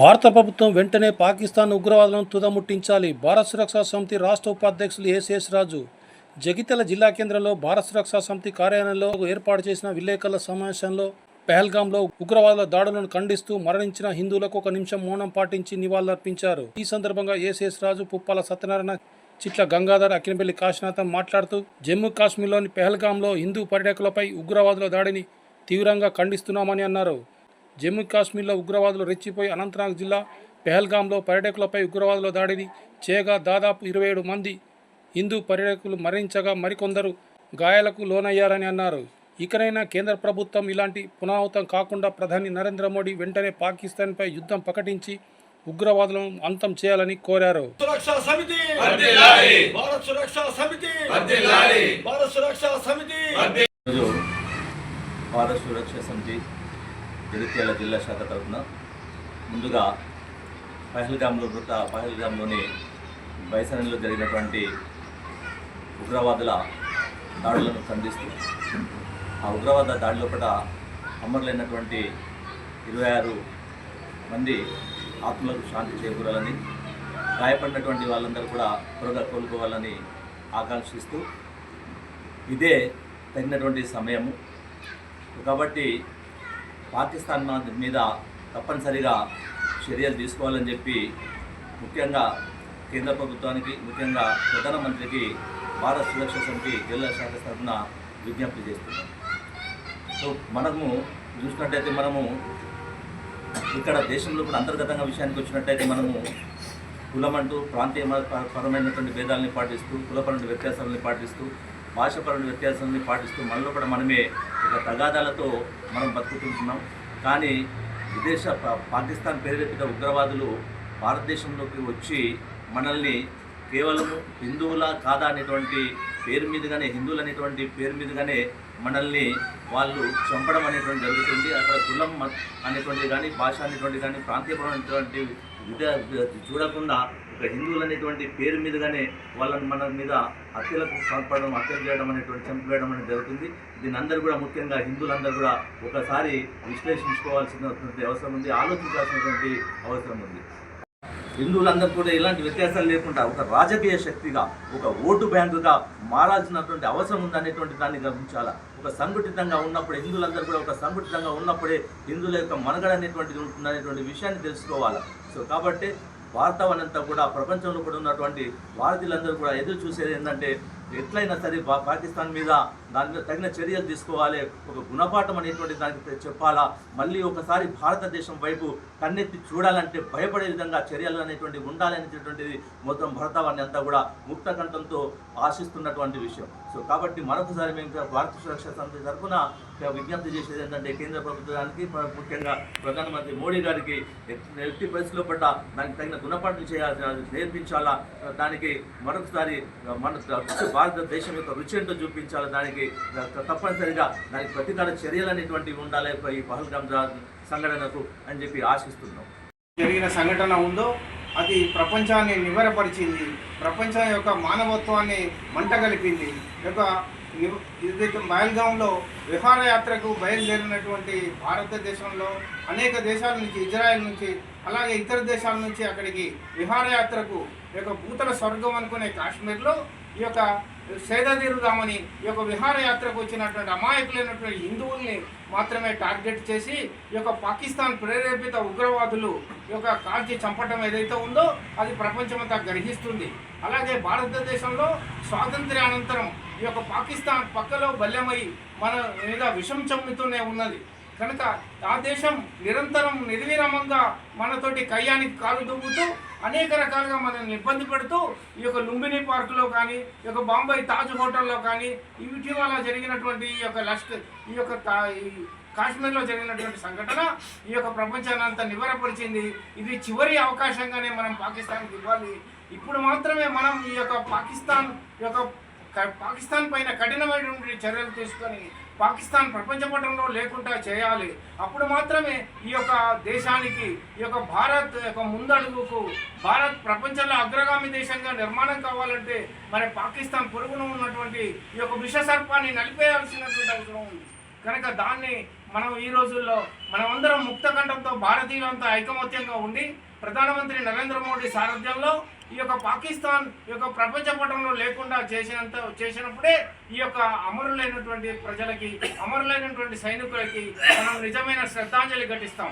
భారత ప్రభుత్వం వెంటనే పాకిస్తాన్ ఉగ్రవాదులను తుదముట్టించాలి. భారత సురక్షా సమితి రాష్ట్ర ఉపాధ్యక్షులు ఎస్ఎస్ రాజు. జగిత్యాల జిల్లా కేంద్రంలో భారత సురక్షా సమితి కార్యాలయంలో ఏర్పాటు చేసిన విలేకరుల సమావేశంలో పెహల్గాంలో ఉగ్రవాదుల దాడులను ఖండిస్తూ మరణించిన హిందువులకు ఒక నిమిషం మౌనం పాటించి నివాళులర్పించారు. ఈ సందర్భంగా ఏసీఎస్ రాజు పుప్పాల సత్యనారాయణ చిట్ల గంగాధర్ అక్కినపల్లి కాశీనాథం మాట్లాడుతూ జమ్మూ కాశ్మీర్లోని పెహల్గాంలో హిందూ పర్యాటకులపై ఉగ్రవాదుల దాడిని తీవ్రంగా ఖండిస్తున్నామని అన్నారు. జమ్మూ కాశ్మీర్లో ఉగ్రవాదులు రెచ్చిపోయి అనంతనాగ్ జిల్లా పెహల్గాంలో పర్యాటకులపై ఉగ్రవాదుల దాడిని చేయగా దాదాపు ఇరవై ఏడు మంది హిందూ పర్యాటకులు మరణించగా మరికొందరు గాయాలకు లోనయ్యారని అన్నారు. ఇకనైనా కేంద్ర ప్రభుత్వం ఇలాంటి పునరావృతం కాకుండా ప్రధాని నరేంద్ర మోడీ వెంటనే పాకిస్తాన్పై యుద్ధం ప్రకటించి ఉగ్రవాదులను అంతం చేయాలని కోరారు. భారత్ సురక్షా సమితి జగిత్యాల జిల్లా శాఖ తరఫున ముందుగా పహల్గామ్లో మృత పహల్గామ్లోని బైసనంలో జరిగినటువంటి ఉగ్రవాదుల దాడులను ఖండిస్తూ ఆ ఉగ్రవాద దాడి లోపల అమరులైనటువంటి ఇరవై ఆరు మంది ఆత్మలకు శాంతి చేకూరాలని గాయపడినటువంటి వాళ్ళందరూ కూడా త్వరగా కోలుకోవాలని ఆకాంక్షిస్తూ ఇదే తగినటువంటి సమయము. కాబట్టి పాకిస్తాన్ మీద తప్పనిసరిగా చర్యలు తీసుకోవాలని చెప్పి ముఖ్యంగా కేంద్ర ప్రభుత్వానికి ముఖ్యంగా ప్రధానమంత్రికి భారత సురక్ష సమితి జిల్లా శాఖ తరఫున విజ్ఞప్తి చేస్తున్నాం. సో మనము చూసినట్టయితే మనము ఇక్కడ దేశంలో కూడా అంతర్గతంగా విషయానికి వచ్చినట్టయితే మనము కులమంటూ ప్రాంతీయ పరమైనటువంటి భేదాలని పాటిస్తూ కులపరమైన వ్యత్యాసాలని పాటిస్తూ భాషపరమైన వ్యత్యాసాన్ని పాటిస్తూ మనలో కూడా మనమే ఒక తగాదాలతో మనం బతుకుతుంటున్నాం. కానీ విదేశ పా- పాకిస్తాన్ ప్రేరేపిత ఉగ్రవాదులు భారతదేశంలోకి వచ్చి మనల్ని కేవలము హిందువుల కాదా అనేటువంటి పేరు మీదుగానే హిందువులు అనేటువంటి పేరు మీదుగానే మనల్ని వాళ్ళు చంపడం అనేటువంటి జరుగుతుంది. అక్కడ కులం అనేటువంటి కానీ భాష అనేటువంటి కానీ ప్రాంతీయపరమైనటువంటి విధ చూడకుండా ఒక హిందువులు అనేటువంటి పేరు మీదుగానే వాళ్ళని మన మీద హత్యలకు పాల్పడడం హత్యలు చేయడం అనేటువంటి చంపివేయడం అనేది జరుగుతుంది. దీని అందరూ కూడా ముఖ్యంగా హిందువులందరూ కూడా ఒకసారి విశ్లేషించుకోవాల్సినటువంటి అవసరం ఉంది ఆలోచించాల్సినటువంటి అవసరం ఉంది. హిందువులందరూ కూడా ఇలాంటి వ్యత్యాసాలు లేకుండా ఒక రాజకీయ శక్తిగా ఒక ఓటు బ్యాంకుగా మారాల్సినటువంటి అవసరం ఉందనేటువంటి దాన్ని గమనించాలా? ఒక సంఘటితంగా ఉన్నప్పుడే హిందువులందరూ కూడా ఒక సంఘటితంగా ఉన్నప్పుడే హిందువుల యొక్క మనుగడ అనేటువంటిది ఉంటుందనేటువంటి విషయాన్ని తెలుసుకోవాలి? సో కాబట్టి వార్తావనంతా కూడా ప్రపంచంలో కూడా ఉన్నటువంటి భారతీయులందరూ కూడా ఎదురు చూసేది ఏంటంటే ఎట్లయినా సరే పాకిస్తాన్ మీద దాని మీద తగిన చర్యలు తీసుకోవాలి. ఒక గుణపాఠం అనేటువంటి దానికి చెప్పాలా? మళ్ళీ ఒకసారి భారతదేశం వైపు కన్నెత్తి చూడాలంటే భయపడే విధంగా చర్యలు అనేటువంటివి ఉండాలనేటువంటిది మొత్తం భారతవాన్ని అంతా కూడా ముక్త కంఠంతో ఆశిస్తున్నటువంటి విషయం. సో కాబట్టి మరొకసారి మేము ఇంకా భారత సురక్షా సమితి తరఫున విజ్ఞప్తి చేసేది ఏంటంటే కేంద్ర ప్రభుత్వానికి ముఖ్యంగా ప్రధానమంత్రి మోడీ గారికి ఎట్టి పరిస్థితుల్లో పడ్డ దానికి తగిన గుణపాఠం చేయాల్సిన నేర్పించాలా? దానికి మరొకసారి మన భారతదేశం యొక్క రుచి ఏంటో చూపించాలి. దానికి తప్పనిసరిగా దానికి ప్రతికార చర్యలు అనేటువంటివి ఉండాలి ఈ పహల్గామ్ సంఘటనకు అని చెప్పి ఆశిస్తున్నాం. జరిగిన సంఘటన ఉందో అది ప్రపంచాన్ని నివరపరిచింది ప్రపంచం యొక్క మానవత్వాన్ని మంటగలిపింది ఈ యొక్క ఏదైతే మైల్గాంలో విహారయాత్రకు బయలుదేరినటువంటి భారతదేశంలో అనేక దేశాల నుంచి ఇజ్రాయెల్ నుంచి అలాగే ఇతర దేశాల నుంచి అక్కడికి విహారయాత్రకు ఈ యొక్క భూతల స్వర్గం అనుకునే కాశ్మీర్లో ఈ యొక్క సేదతీరుదామని ఈ యొక్క విహారయాత్రకు వచ్చినటువంటి అమాయకులైనటువంటి హిందువుల్ని మాత్రమే టార్గెట్ చేసి ఈ యొక్క పాకిస్తాన్ ప్రేరేపిత ఉగ్రవాదులు ఈ యొక్క కాల్చి చంపటం ఏదైతే ఉందో అది ప్రపంచమంతా గ్రహిస్తుంది. అలాగే భారతదేశంలో స్వాతంత్ర్యానంతరం ఈ యొక్క పాకిస్తాన్ పక్కలో బల్యమై మన మీద విషం చమ్ముతూనే ఉన్నది. కనుక ఆ దేశం నిరంతరం నిర్విరామంగా మనతోటి కయ్యానికి కాలు దువ్వుతూ అనేక రకాలుగా మనల్ని ఇబ్బంది పెడుతూ ఈ యొక్క లుంబిని పార్కులో కానీ ఈ యొక్క బాంబే తాజ్ హోటల్లో కానీ ఇటీవల జరిగినటువంటి ఈ యొక్క లష్కర్ ఈ యొక్క ఈ కాశ్మీర్లో జరిగినటువంటి సంఘటన ఈ యొక్క ప్రపంచాన్ని అంతా నివరపరిచింది ఇది చివరి అవకాశంగానే మనం పాకిస్తాన్కి ఇవ్వాలి. ఇప్పుడు మాత్రమే మనం ఈ యొక్క పాకిస్తాన్ యొక్క పాకిస్తాన్ పైన కఠినమైనటువంటి చర్యలు తీసుకొని పాకిస్తాన్ ప్రపంచ పటంలో లేకుండా చేయాలి. అప్పుడు మాత్రమే ఈ యొక్క దేశానికి ఈ యొక్క భారత్ యొక్క ముందడుగుకు భారత్ ప్రపంచంలో అగ్రగామి దేశంగా నిర్మాణం కావాలంటే మరి పాకిస్తాన్ పొరుగున ఉన్నటువంటి ఈ యొక్క విష సర్పాన్ని నలిపేయాల్సినటువంటి అవసరం ఉంది. కనుక దాన్ని మనం ఈ రోజుల్లో మనమందరం ముక్తకంఠంతో భారతీయులంతా ఐకమత్యంగా ఉండి ప్రధానమంత్రి నరేంద్ర మోడీ సారథ్యంలో ఈ యొక్క పాకిస్తాన్ ఈ యొక్క ప్రపంచ పటంలో లేకుండా చేసినంత చేసినప్పుడే ఈ యొక్క అమరులైనటువంటి ప్రజలకి అమరులైనటువంటి సైనికులకి మనం నిజమైన శ్రద్ధాంజలి ఘటిస్తాం.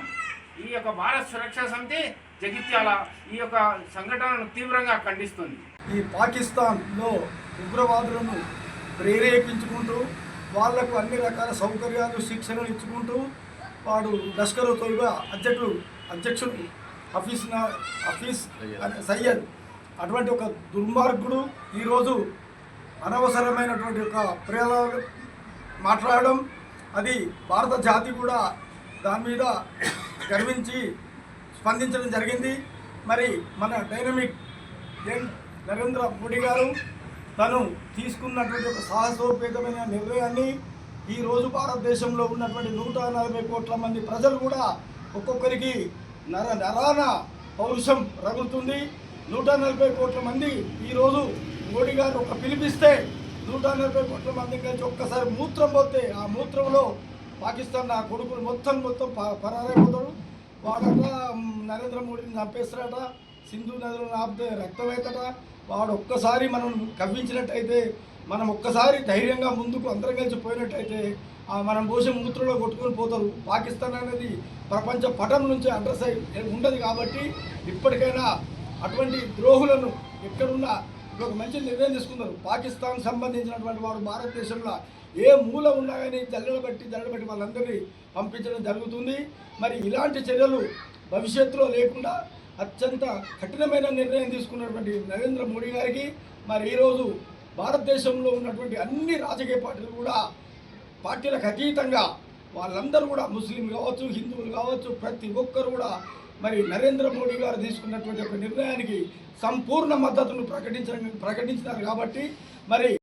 ఈ యొక్క భారత్ సురక్షా సమితి జగిత్యాల ఈ యొక్క సంఘటనను తీవ్రంగా ఖండిస్తుంది. ఈ పాకిస్తాన్లో ఉగ్రవాదులను ప్రేరేపించుకుంటూ వాళ్ళకు అన్ని రకాల సౌకర్యాలు శిక్షణలు ఇచ్చుకుంటూ వాడు లష్కర్ తోయిబా అధ్యక్షుడు అధ్యక్షుడు హఫీజ్ నా హఫీజ్ సయ్యద్ అటువంటి ఒక దుర్మార్గుడు ఈరోజు అనవసరమైనటువంటి ఒక ప్రేమ మాట్లాడడం అది భారత జాతి కూడా దాని మీద గర్వించి స్పందించడం జరిగింది. మరి మన డైనమిక్ జన్ నరేంద్ర మోడీ గారు తను తీసుకున్నటువంటి ఒక సాహసోపేతమైన నిర్ణయాన్ని ఈరోజు భారతదేశంలో ఉన్నటువంటి నూట నలభై కోట్ల మంది ప్రజలు కూడా ఒక్కొక్కరికి నర నరాన పౌరుషం రగులుతుంది. నూట నలభై కోట్ల మంది ఈరోజు మోడీ గారు ఒక పిలిపిస్తే నూట నలభై కోట్ల మంది కలిసి ఒక్కసారి మూత్రం పోతే ఆ మూత్రంలో పాకిస్తాన్ నా కొడుకులు మొత్తం మొత్తం పరారైపోతాడు వాడట నరేంద్ర మోడీని చంపేస్తాడట సింధు నదులను ఆపితే రక్తమవుతాడ వాడు ఒక్కసారి మనం కవ్వించినట్టయితే మనం ఒక్కసారి ధైర్యంగా ముందుకు అందరం కలిసి పోయినట్టయితే మనం పోసే మూత్రంలో కొట్టుకొని పోతారు. పాకిస్తాన్ అనేది ప్రపంచ పటం నుంచి అడ్రస్ అయి ఉండదు కాబట్టి ఇప్పటికైనా అటువంటి ద్రోహులను ఎక్కడున్నా ఒక మంచి నిర్ణయం తీసుకున్నారు. పాకిస్తాన్ సంబంధించినటువంటి వారు భారతదేశంలో ఏ మూల ఉన్నా కానీ జల్లెడ బట్టి జల్లెడ బట్టి వాళ్ళందరినీ పంపించడం జరుగుతుంది. మరి ఇలాంటి చర్యలు భవిష్యత్తులో లేకుండా అత్యంత కఠినమైన నిర్ణయం తీసుకున్నటువంటి నరేంద్ర మోడీ గారికి మరి ఈరోజు భారతదేశంలో ఉన్నటువంటి అన్ని రాజకీయ పార్టీలు కూడా పార్టీలకు అతీతంగా వాళ్ళందరూ కూడా ముస్లింలు కావచ్చు హిందువులు కావచ్చు ప్రతి ఒక్కరు కూడా మరి నరేంద్ర మోడీ గారు తీసుకున్నటువంటి ఒక నిర్ణయానికి సంపూర్ణ మద్దతును ప్రకటించడం ప్రకటించినారు కాబట్టి మరి